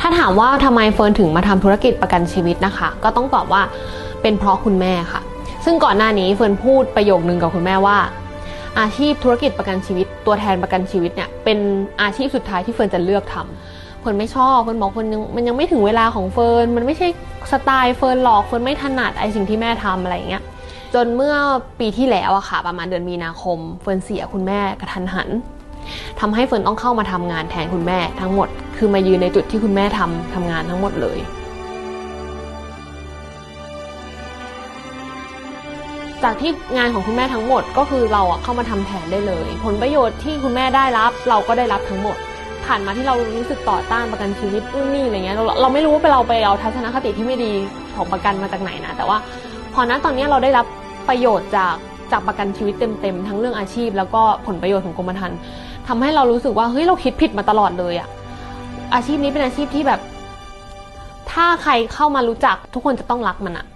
ถ้าถามว่าทำไมเฟิร์นถึงมาทำธุรกิจประกันชีวิตนะคะ ก็ต้องตอบว่าเป็นเพราะคุณแม่ค่ะ ซึ่งก่อนหน้านี้เฟิร์นพูดประโยคนึงกับคุณแม่ว่า อาชีพธุรกิจประกันชีวิต ตัวแทนประกันชีวิตเนี่ยเป็นอาชีพสุดท้ายที่เฟิร์นจะเลือกทำเฟิร์นไม่ชอบเฟิร์นบอกเฟิร์นยังมันยังไม่ถึงเวลาของเฟิร์นมันไม่ใช่สไตล์เฟิร์นหรอกเฟิร์นไม่ถนัดไอสิ่งที่แม่ทำอะไรอย่างเงี้ยจนเมื่อปีที่แล้วอะค่ะ ประมาณเดือนมีนาคม เฟิร์นเสียคุณแม่กระทันหันทำให้เฟิร์นต้องเข้ามาทำงานแทนคุณแม่ทั้งหมด คือมายืนในจุดที่คุณแม่ทำทำงานทั้งหมดเลย จากที่งานของคุณแม่ทั้งหมดก็คือเราอะเข้ามาทำแทนได้เลย ผลประโยชน์ที่คุณแม่ได้รับ เราก็ได้รับทั้งหมด ผ่านมาที่เรารู้สึกต่อต้านประกันชีวิตนู่นนี่อะไรเงี้ยเราเราไม่รู้ว่าเราไปเอาทัศนคติที่ไม่ดีของประกันมาจากไหนนะ แต่ว่าพอณตอนนี้เราได้รับประโยชน์จากจากประกันชีวิตเต็มๆ ทั้งเรื่องอาชีพ แล้วก็ผลประโยชน์ของกรมธรรม์ทำให้เรารู้สึกว่าเฮ้ยเราคิดผิดมาตลอดเลยอะ อาชีพนี้เป็นอาชีพที่แบบ ถ้าใครเข้ามารู้จักทุกคนจะต้องรักมันอะ